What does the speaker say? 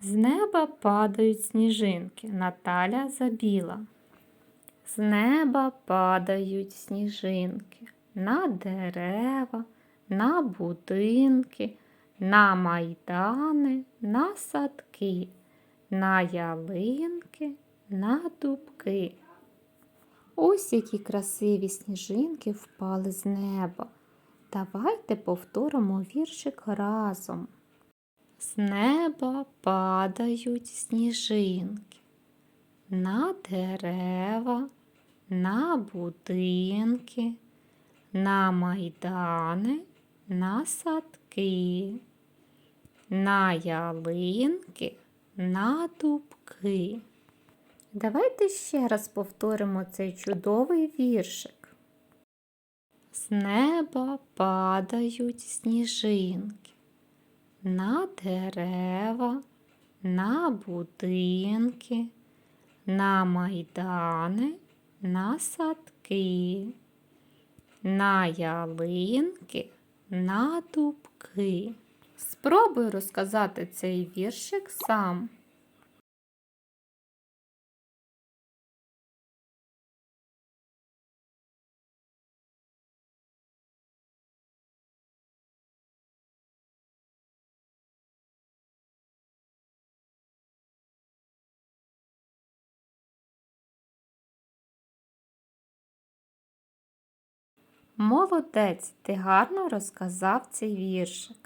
З неба падають сніжинки. Наталя Забіла. З неба падають сніжинки на дерева, на будинки, на майдани, на садки, на ялинки, на дубки. Ось які красиві сніжинки впали з неба. Давайте повторимо віршик разом. З неба падають сніжинки на дерева, на будинки, на майдани, на садки, на ялинки, на дубки. Давайте ще раз повторимо цей чудовий віршик. З неба падають сніжинки на дерева, на будинки, на майдани, на садки, на ялинки, на дубки. Спробуй розказати цей віршик сам. Молодець, ти гарно розказав цей віршик.